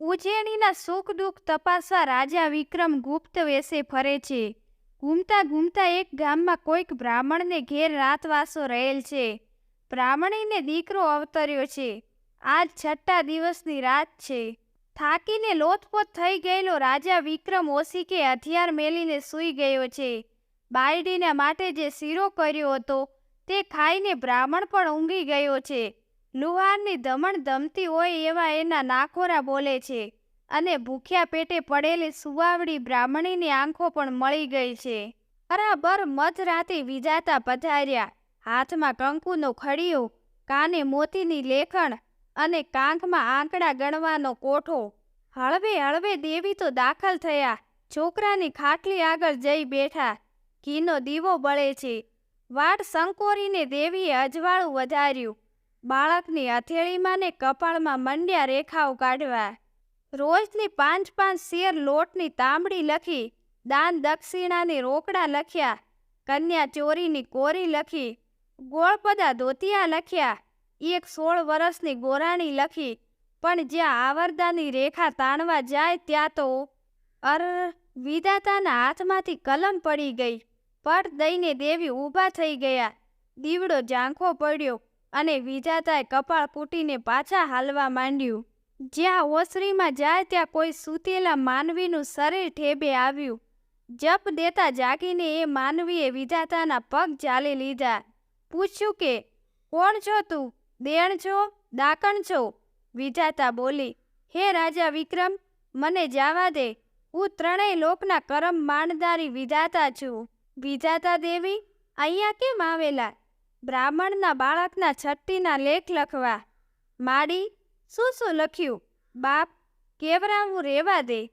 ઉજ્જૈનીના સુખ દુઃખ તપાસવા રાજા વિક્રમ ગુપ્ત વેશે ફરે છે. ઘૂમતા ઘૂમતા એક ગામમાં કોઈક બ્રાહ્મણને ઘેર રાતવાસો રહેલ છે. બ્રાહ્મણીને દીકરો અવતર્યો છે. આજ છઠ્ઠા દિવસની રાત છે. થાકીને લોથપોથ થઈ ગયેલો રાજા વિક્રમ ઓશીકે હથિયાર મેલીને સૂઈ ગયો છે. બાયડીના માટે જે શીરો કર્યો હતો તે ખાઈને બ્રાહ્મણ પણ ઊંઘી ગયો છે. લુહારની ધમણ ધમતી હોય એવા એના નાખોરા બોલે છે અને ભૂખ્યા પેટે પડેલી સુવાવડી બ્રાહ્મણીની આંખો પણ મળી ગઈ છે. બરાબર મધરાતે વિજાતા પધાર્યા. હાથમાં કંકુનો ખડીયો, કાને મોતીની લેખણ અને કાંખમાં આંકડા ગણવાનો કોઠો. હળવે હળવે દેવી તો દાખલ થયા. છોકરાની ખાટલી આગળ જઈ બેઠા. ઘીનો દીવો બળે છે. વાટ સંકોરીને દેવીએ અજવાળું વધાર્યું. બાળકની હથેળીમાં ને કપાળમાં મંડ્યા રેખાઓ કાઢવા. રોજની પાંચ પાંચ શેર લોટની તાંબડી લખી, દાન દક્ષિણાની રોકડા લખ્યા, કન્યા ચોરીની કોરી લખી ગોળપદા ધોતિયા લખ્યા, એક સોળ વર્ષની ગોરાણી લખી, પણ જ્યાં આવરદાની રેખા તાણવા જાય ત્યાં તો અર વિધાતાના હાથમાંથી કલમ પડી ગઈ, પટ દઈને દેવી ઊભા થઈ ગયા, દીવડો ઝાંખો પડ્યો અને વિધાતાએ કપાળ પૂટીને પાછા હાલવા માંડ્યું. જ્યાં ઓસરીમાં જાય ત્યાં કોઈ સૂતેલા માનવીનું શરીર ઠેબે આવ્યું. જપ દેતા જાગીને એ માનવીએ વિધાતાના પગ ચાલી લીધા. પૂછ્યું કે, કોણ છો તું? દેણ છો? દાકણ છો? વિધાતા બોલી, હે રાજા વિક્રમ, મને જાવા દે. હું ત્રણેય લોકના કરમ માણદારી વિધાતા છું. વિધાતા દેવી, અહીંયા કેમ આવેલા? બ્રાહ્મણના બાળકના છઠ્ઠીના લેખ લખવા. માડી, શું શું લખ્યું? બાપ, કેવરાવું રહેવા દે.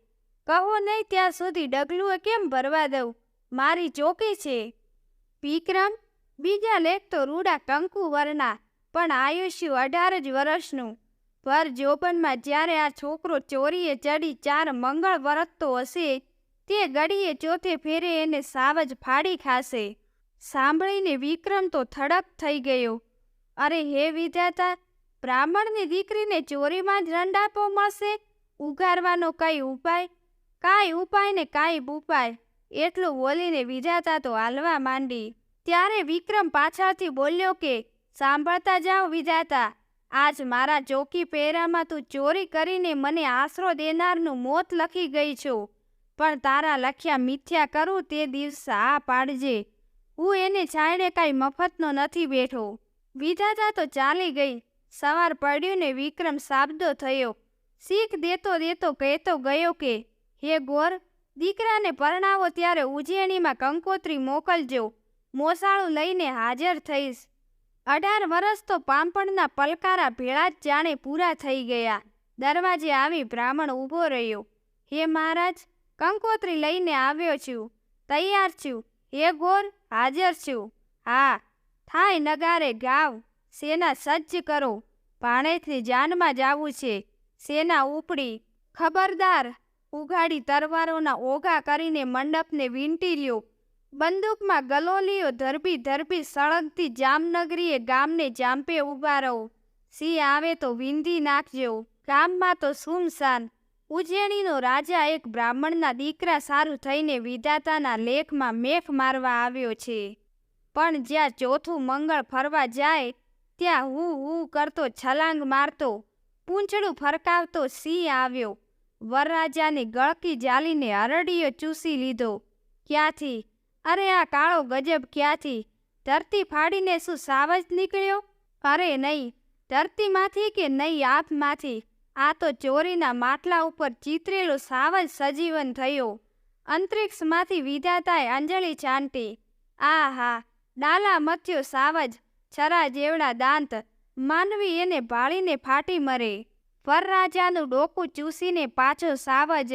કહો નહીં ત્યાં સુધી ડગલું કેમ ભરવા દઉં? મારી ચોકી છે. વિક્રમ, બીજા લેખ તો રૂડા કંકુ વરના, પણ આયુષ્ય અઢાર જ વર્ષનું. પર જોબનમાં જ્યારે આ છોકરો ચોરીએ ચડી ચાર મંગળ વરતતો હશે, તે ગડીએ ચોથે ફેરે એને સાવજ ફાડી ખાશે. સાંભળીને વિક્રમ તો થડક થઈ ગયો. અરે હે વિધાતા બ્રાહ્મણની દીકરીને ચોરીમાં જ રંડાપો મળશે? ઉગારવાનો કઈ ઉપાય? કાંઈ ઉપાય ને કાંઈ ઉપાય? એટલું બોલીને વિજાતા તો હાલવા માંડી. ત્યારે વિક્રમ પાછળથી બોલ્યો કે, સાંભળતા જાઓ વિજાતા, આજ મારા ચોકી પહેરામાં તું ચોરી કરીને મને આશરો દેનારનું મોત લખી ગઈ છું. પણ તારા લખ્યા મિથ્યા કરું તે દિવસ આ પાડજે. હું એને જાણે કાંઈ મફતનો નથી બેઠો. વિધાતા તો ચાલી ગઈ. સવાર પડ્યું ને વિક્રમ સાબદો થયો. શીખ દેતો દેતો કહેતો ગયો કે, હે ગોર, દીકરાને પરણાવો ત્યારે ઉજેણીમાં કંકોત્રી મોકલજો. મોસાળું લઈને હાજર થઈશ. અઢાર વર્ષ તો પાmpણના પલકારા ભેળા જ જાણે પૂરા થઈ ગયા. દરવાજે આવી બ્રાહ્મણ ઊભો રહ્યો. હે મહારાજ, કંકોત્રી લઈને આવ્યો છું. તૈયાર છું. હે ગોર હાજર છું. હા, થાય નગારે ગાવ, સેના સજ્જ કરો. ભાણેથી જાનમાં જાવું છે. સેના ઉપડી, ખબરદાર, ઉઘાડી તરવારોના ઓઘા કરીને મંડપને વીંટી લ્યો. બંદૂકમાં ગલોલીઓ ધરબી ધરબી સળગતી જામનગરીએ ગામને જાંપે ઊભા રહો. સિંહ આવે તો વિંધી નાખજો. ગામમાં તો સુમસાન ઉજ્જૈનીનો રાજા એક બ્રાહ્મણના દીકરા સારું થઈને વિધાતાના લેખમાં મેખ મારવા આવ્યો છે. પણ જ્યાં ચોથું મંગળ ફરવા જાય, ત્યાં હું હું કરતો છલાંગ મારતો, પૂંછડું ફરકાવતો સિંહ આવ્યો. વરરાજાની ગળકી જાલીને હરડીયો ચૂસી લીધો. ક્યાંથી? અરે આ કાળો ગજબ ક્યાંથી? ધરતી ફાડીને શું સાવજ નીકળ્યો? અરે નહીં, ધરતીમાંથી કે નહીં આપમાંથી આ તો ચોરીના માટલા ઉપર ચિતરેલો સાવજ સજીવન થયો. અંતરિક્ષમાંથી વિધાતાએ અંજલિ છાંટી આ હા ડાલા મથ્યો સાવજ, છરા જેવડા દાંત, માનવી એને ભાળીને ફાટી મરે. વરરાજાનું ડોકું ચૂસીને પાછો સાવજ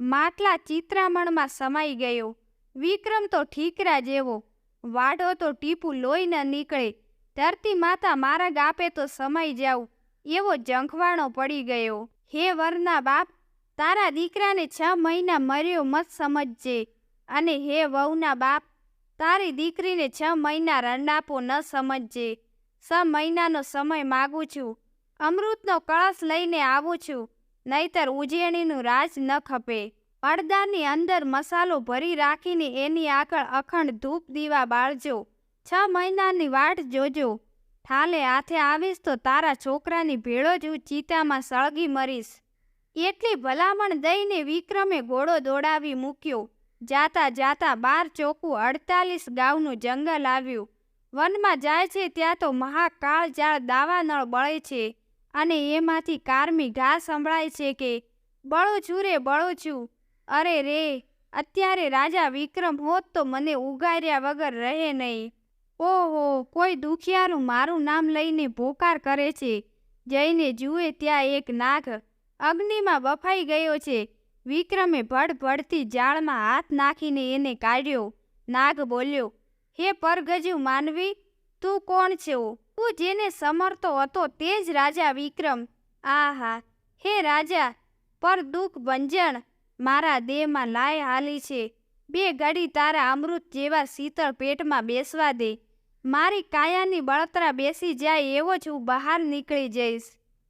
માટલા ચિત્રામણમાં સમાઈ ગયો. વિક્રમ તો ઠીકરા જેવો વાડો તો ટીપું લોહી ન નીકળે. ધરતી માતા મારા ગાપે તો સમાઈ જાઉં. એવો જંખવાણો પડી ગયો, હે વરના બાપ, તારા દીકરાને છ મહિના મર્યો મત સમજજે. અને હે વહુના બાપ, તારી દીકરીને છ મહિના રંડાપો ન સમજજે. છ મહિનાનો સમય માગું છું. અમૃતનો કળશ લઈને આવું છું. નહીતર ઉજેણીનું રાજ ન ખપે. પડદાની અંદર મસાલો ભરી રાખીને એની આગળ અખંડ ધૂપ દીવા બાળજો. છ મહિનાની વાટ જોજો. ઠાલે હાથે આવીશ તો તારા છોકરાની ભેળો જ હું ચિતામાં સળગી મરીશ. એટલી ભલામણ દઈને વિક્રમે ઘોડો દોડાવી મૂક્યો. જાતા જાતા બાર ચોકું અડતાલીસ ગાઉનું જંગલ આવ્યું. વનમાં જાય છે ત્યાં તો મહાકાળ જાળ દાવાનળ બળે છે અને એમાંથી કારમી ઘા સંભળાય છે કે, બળો છું રે, બળો છું. અરે રે, અત્યારે રાજા વિક્રમ હોત તો મને ઉગાર્યા વગર રહે નહીં. ઓહો, કોઈ દુખિયારું મારું નામ લઈને ભોકાર કરે છે. જઈને જુએ ત્યાં એક નાગ અગ્નિમાં બફાઈ ગયો છે. વિક્રમે ભડભડતી જાળમાં હાથ નાખીને એને કાઢ્યો. નાગ બોલ્યો, હે પરગજુ માનવી, તું કોણ છો તું જેને સમરતો હતો તે જ રાજા વિક્રમ. આહા, હે રાજા, પર દુઃખ ભંજણ મારા દેહમાં લાય હાલી છે. બે ઘડી તારા અમૃત જેવા શીતળ પેટમાં બેસવા દે. મારી કાયાની બળતરા બેસી જાય એવો જ હું બહાર નીકળી જઈશ.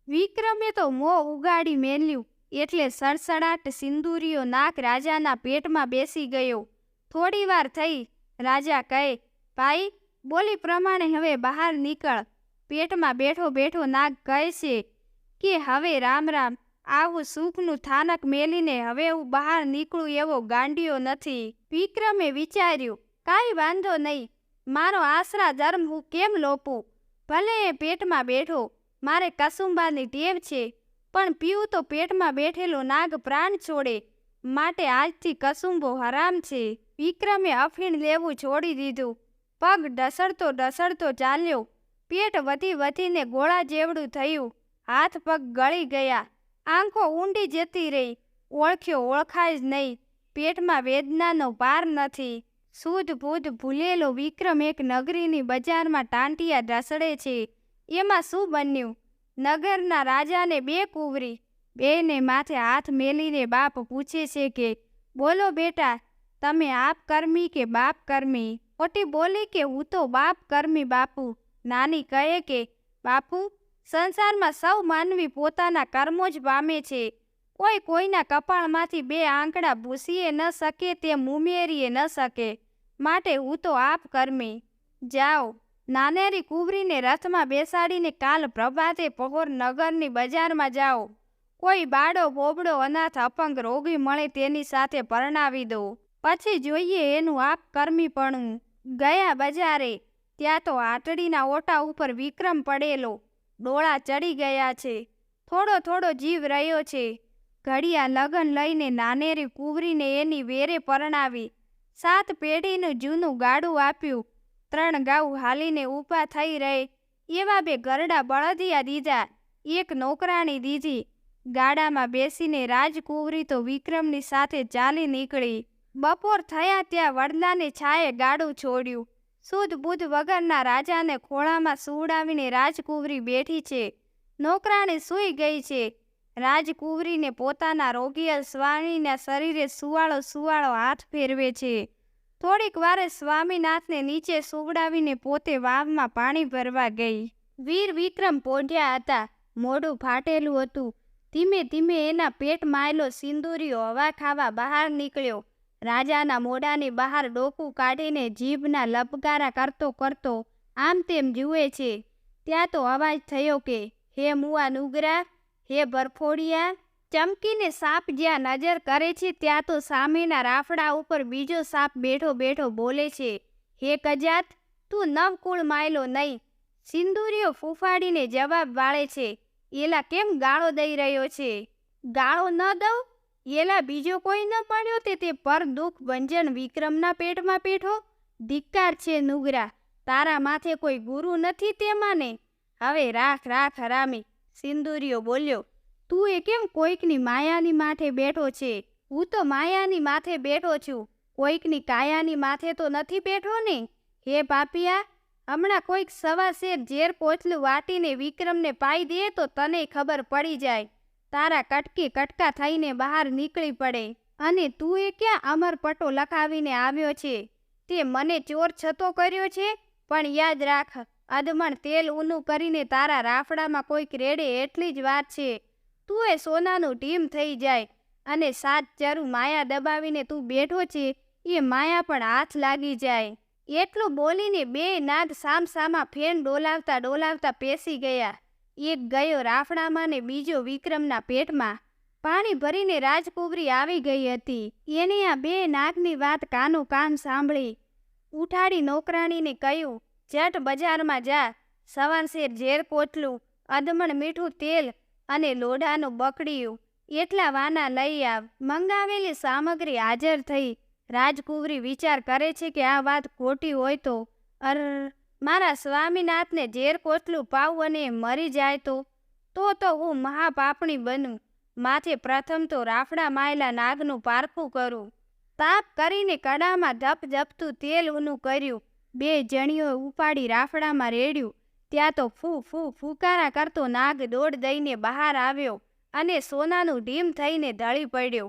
વિક્રમે તો મોં ઉગાડી મેલ્યું, એટલે સડસડાટ સિંદૂરીયો નાક રાજાના પેટમાં બેસી ગયો. થોડી વાર થઈ, રાજા કહે, ભાઈ, બોલી પ્રમાણે હવે બહાર નીકળ. પેટમાં બેઠો બેઠો નાગ કહે છે, કે હવે રામ રામ, આવું સુખનું થાનક મેલીને હવે હું બહાર નીકળું એવો ગાંડિયો નથી. વિક્રમે વિચાર્યું, કાંઈ વાંધો નહીં મારો આશરા ધર્મ હું કેમ લોપું? ભલે એ પેટમાં બેઠો, મારે કસુંબાની ટેવ છે, પણ પીવું તો પેટમાં બેઠેલો નાગ પ્રાણ છોડે, માટે આજથી કસુંબો હરામ છે. વિક્રમે અફીણ લેવું છોડી દીધું. પગ ઢસડતો ઢસડતો ચાલ્યો. પેટ વધી વધીને ગોળા જેવડું થયું. હાથ પગ ગળી ગયા. આંખો ઊંડી જતી રહી. ઓળખ્યો ઓળખાય જ નહીં. પેટમાં વેદનાનો પાર નથી. સૂધ ભૂલેલો વિક્રમ એક નગરીની બજારમાં ટાંટિયા ઢસડે છે. એમાં શું બન્યું? નગરના રાજાને બે કુંવરી, બેને માથે હાથ મેલીને બાપ પૂછે છે કે, બોલો બેટા, તમે આપ કર્મી કે બાપ કર્મી? મોટી બોલી કે, હું તો બાપ કર્મી બાપુ. નાની કહે કે, બાપુ, સંસારમાં સૌ માનવી પોતાના કર્મો જ પામે છે. કોઈ કોઈના કપાળમાંથી બે આંકડા ભૂસીએ ન શકે, તે મુમેરીએ ન શકે. માટે હું તો આપ કર્મી. જાઓ. નાનેરી કુંવરીને રથમાં બેસાડીને કાલ પ્રભાતે પહોર નગરની બજારમાં જાઓ. કોઈ બાળો બોબડો અનાથ અપંગ રોગી મળે તેની સાથે પરણાવી દો. પછી જોઈએ એનું આપ કર્મીપણું. ગયા બજારે. ત્યાં તો આટડીના ઓટા ઉપર વિક્રમ પડેલો. ડોળા ચડી ગયા છે. થોડો થોડો જીવ રહ્યો છે. ઘડિયા લગન લઈને નાનેરી કુંવરીને એની વેરે પરણાવી. સાત પેઢીનું જૂનું ગાડું આપ્યું. ત્રણ ગાઉ હાલીને ઊભા થઈ રહે. એવા બે ગરડા બળદિયા દીધા. એક નોકરાણી દીધી. ગાડામાં બેસીને રાજકુંવરી તો વિક્રમની સાથે ચાલી નીકળી. બપોર થયા ત્યાં વડલાને છાયે ગાડું છોડ્યું. સુધ બુધ વગરના રાજાને ખોળામાં સુવડાવીને રાજકુંવરી બેઠી છે. નોકરાણી સૂઈ ગઈ છે. રાજકુંવરીને પોતાના રોગિયલ સ્વામીના શરીરે સુવાળો સુવાળો હાથ ફેરવે છે. થોડીક વારે સ્વામીનાથને નીચે સુવડાવીને પોતે વાવમાં પાણી ભરવા ગઈ. વીર વિક્રમ પોઢ્યા હતા. મોઢું ફાટેલું હતું. ધીમે ધીમે એના પેટ માયલો સિંદૂરીઓ હવા ખાવા બહાર નીકળ્યો. રાજાના મોઢાની બહાર ડોકું કાઢીને જીભના લપગારા કરતો કરતો આમ તેમ જુએ છે. ત્યાં તો અવાજ થયો કે, હે મુઆ નુગરા હે બરફોડિયા, ચમકીને સાપ જ્યાં નજર કરે છે, ત્યાં તો સામેના રાફડા ઉપર બીજો સાપ બેઠો બેઠો બોલે છે, હે કજાત, તું નવકુળ માયલો નહીં. સિંદૂરીઓ ફૂફાડીને જવાબ વાળે છે, એલા કેમ ગાળો દઈ રહ્યો છે? ગાળો ન દઉં? એલા બીજો કોઈ ન મળ્યો તે તે પર દુઃખ ભંજન વિક્રમના પેટમાં પેઠો ધિક્કાર છે નુગરા, તારા માથે કોઈ ગુરુ નથી તેમાંને હવે રાખ રાખ હરામી સિંદૂરીઓ બોલ્યો, તું એ કેમ કોઈકની માયાની માથે બેઠો છે? હું તો માયાની માથે બેઠો છું. કોઈકની કાયાની માથે તો નથી બેઠો ને? હે પાપિયા, હમણાં કોઈક સવા શેર ઝેર પોચલું વાટીને વિક્રમને પાઈ દે તો તને ખબર પડી જાય. તારા કટકી કટકા થઈને બહાર નીકળી પડે. અને તું એ ક્યાં અમર પટો લખાવીને આવ્યો છે? તે મને ચોર છતો કર્યો છે, પણ યાદ રાખ અધમણ તેલ ઊનું કરીને તારા રાફડામાં કોઈક રેડે એટલી જ વાત છે. તું એ સોનાનું ઢીમ થઈ જાય અને સાત ચરુ માયા દબાવીને તું બેઠો છે, એ માયા પણ હાથ લાગી જાય. એટલું બોલીને બે નાદ સામસામા ફેન ડોલાવતા ડોલાવતા પેસી ગયા. એક ગયો રાફડામાં ને બીજો વિક્રમના પેટમાં. પાણી ભરીને રાજકુબરી આવી ગઈ હતી. એને આ બે નાગની વાત કાનો કાન સાંભળી. ઉઠાડી નોકરાણીને કહ્યું જટ બજારમાં જા. સવારશેર ઝેર કોટલું અદમણ મીઠું તેલ અને લોઢાનું બકડિયું, એટલા વાના લઈ આવ. મંગાવેલી સામગ્રી હાજર થઈ. રાજકુંવરી વિચાર કરે છે કે આ વાત ખોટી હોય તો. અર, મારા સ્વામીનાથને ઝેર કોટલું પાવું અને મરી જાય તો. તો તો હું મહાપાપણી બનું. માથે પ્રથમ તો રાફડા માયેલા નાગનું પારખું કરું. તાપ કરીને કડામાં ધપ ધપતું તેલ ઊનું કર્યું. બે જણીઓ ઉપાડી રાફડામાં રેડ્યું. ત્યાં તો ફૂ ફૂ ફૂકારા કરતો નાગ દોડ દઈને બહાર આવ્યો અને સોનાનું ઢીમ થઈને ઢળી પડ્યો.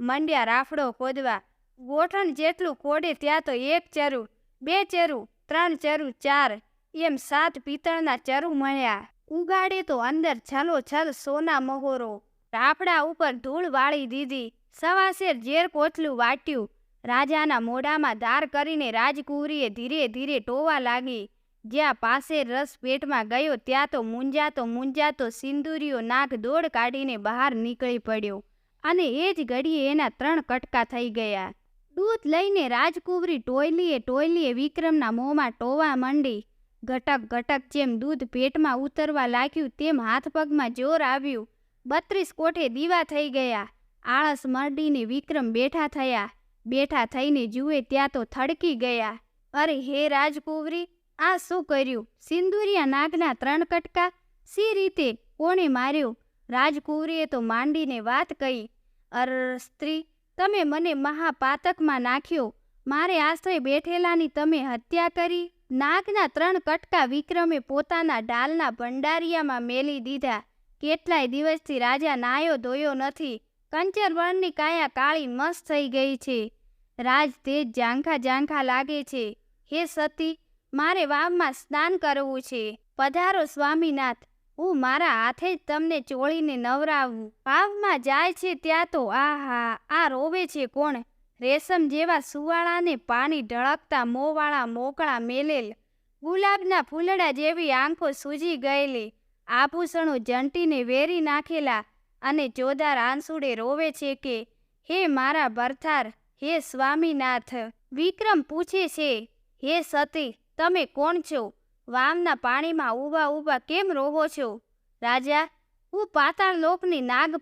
મંડ્યા રાફડો ખોદવા, ગોઠણ જેટલું ખોડે ત્યાં તો એક ચરુ, બે ચરુ, ત્રણ ચરુ, ચાર, એમ સાત પિત્તળના ચરુ મળ્યા. ઉગાડે તો અંદર છલો છલ સોના મહોરો. રાફડા ઉપર ધૂળ વાળી દીધી, સવાસેર ઝેર કોથલું વાટ્યું રાજાના મોઢામાં ધાર કરીને રાજકુંવરીએ ધીરે ધીરે ટોવા લાગી. જ્યાં પાસે રસ પેટમાં ગયો, ત્યાં તો મૂંઝાતો મૂંઝાતો સિંદુરીઓ નાક દોડ કાઢીને બહાર નીકળી પડ્યો અને એ જ ઘડીએ એના ત્રણ કટકા થઈ ગયા. દૂધ લઈને રાજકુંવરી ટોયલીએ ટોયલીએ વિક્રમના મોંમાં ટોવા માંડી. ઘટક ઘટક જેમ દૂધ પેટમાં ઉતરવા લાગ્યું, તેમ હાથ પગમાં જોર આવ્યું. બત્રીસ કોઠે દીવા થઈ ગયા. આળસ મરડીને વિક્રમ બેઠા થયા. બેઠા થઈને જુએ ત્યાં તો થડકી ગયા. અરે હે રાજકુંવરી આ શું કર્યું? સિંદુરિયા નાગના ત્રણ કટકા? સી રીતે? કોણે માર્યો? રાજકુંવરીએ તો માંડીને વાત કહી, અર, સ્ત્રી, તમે મને મહાપાતકમાં નાખ્યો. મારે આશ્રય બેઠેલાની તમે હત્યા કરી, નાગના ત્રણ કટકા વિક્રમે પોતાના ડાલના ભંડારિયામાં મેલી દીધા. કેટલાય દિવસથી રાજા નાયો ધોયો નથી. કંચરવણની કાયા કાળી મસ્ત થઈ ગઈ છે. રાજ તે ઝાંખા ઝાંખા લાગે છે. હે સતી, મારે વાવમાં સ્નાન કરવું છે. પધારો સ્વામીનાથ. હું મારા હાથે જ તમને ચોળીને નવરાવું. વાવમાં જાય છે ત્યાં તો આહા, આ રોવે છે કોણ? રેશમ જેવા સુવાળાને પાણી ઢળકતા મોવાળા મોકળા મેલેલ. ગુલાબના ફૂલડા જેવી આંખો સૂજી ગયેલી. આભૂષણો જંટીને વેરી નાખેલા અને જોદાર આંસુડે રોવે છે કે, હે મારા ભરથાર હે સ્વામીનાથ, વિક્રમ પૂછે છે, હે સતી, તમે કોણ છો? વામના પાણીમાં ઊભા ઊભા કેમ રોવો છો? રાજા, હું પાતાળ લોકની નાગ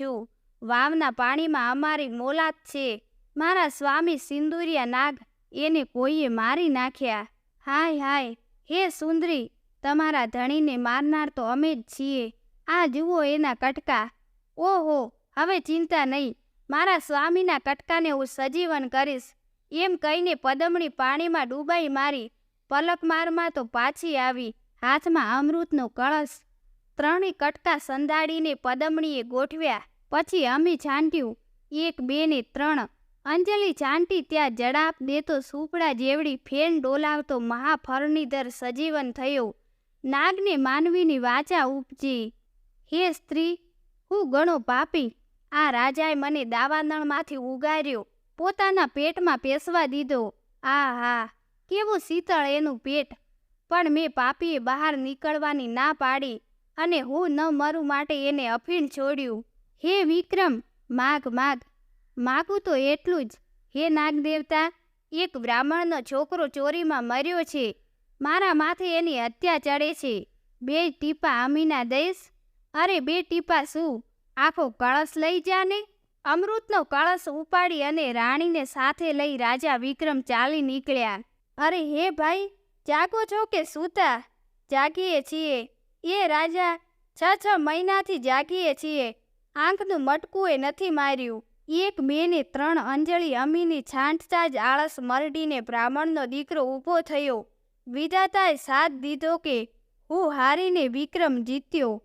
છું. વાવના પાણીમાં અમારી મોલાત છે. મારા સ્વામી સિંદુરિયા નાગ એને કોઈએ મારી નાખ્યા. હાય હાય, હે સુંદરી, તમારા ધણીને મારનાર તો અમે જ છીએ. આ જુઓ એના કટકા. ઓહો, હવે ચિંતા નહીં. મારા સ્વામીના કટકાને હું સજીવન કરીશ. એમ કહીને પદમણી પાણીમાં ડૂબાઈ મારી પલક મારમાં તો પાછી આવી, હાથમાં અમૃતનો કળશ. ત્રણેય કટકા સંદાડીને પદમણીએ ગોઠવ્યા, પછી અમી છાંટ્યું, એક, બે ને ત્રણ. અંજલિ છાંટી ત્યાં જડાપ દેતો સુપડા જેવડી ફેન ડોલાવતો મહાફરણીધર સજીવન થયો. નાગને માનવીની વાચા ઉપજી. હે સ્ત્રી, હું ગણો પાપી આ રાજાએ મને દાવાનળમાંથી ઉગાર્યો. પોતાના પેટમાં પેસવા દીધો. આ હા કેવું શીતળ એનું પેટ. પણ મેં પાપીએ બહાર નીકળવાની ના પાડી અને હું ન મરું માટે એને અફીણ છોડ્યું. હે વિક્રમ, માગ માગ. માગું તો એટલું જ. હે નાગદેવતા, એક બ્રાહ્મણનો છોકરો ચોરીમાં મર્યો છે. મારા માથે એની હત્યા ચડે છે. બે ટીપા અમીના દઈશ. અરે બે ટીપા શું? આખો કળશ લઈ જાને અમૃતનો કળશ ઉપાડી અને રાણીને સાથે લઈ રાજા વિક્રમ ચાલી નીકળ્યા. અરે હે ભાઈ, જાગો છો કે સૂતા? જાગીએ છીએ. એ રાજા, છ છ મહિનાથી જાગીએ છીએ. આંખનું મટકું એ નથી માર્યું. એક મેને ત્રણ અંજળી અમીની છાંટતા જ આળસ મરડીને બ્રાહ્મણનો દીકરો ઊભો થયો. વિધાતાએ સાથ દીધો કે, હું હારીને વિક્રમ જીત્યો.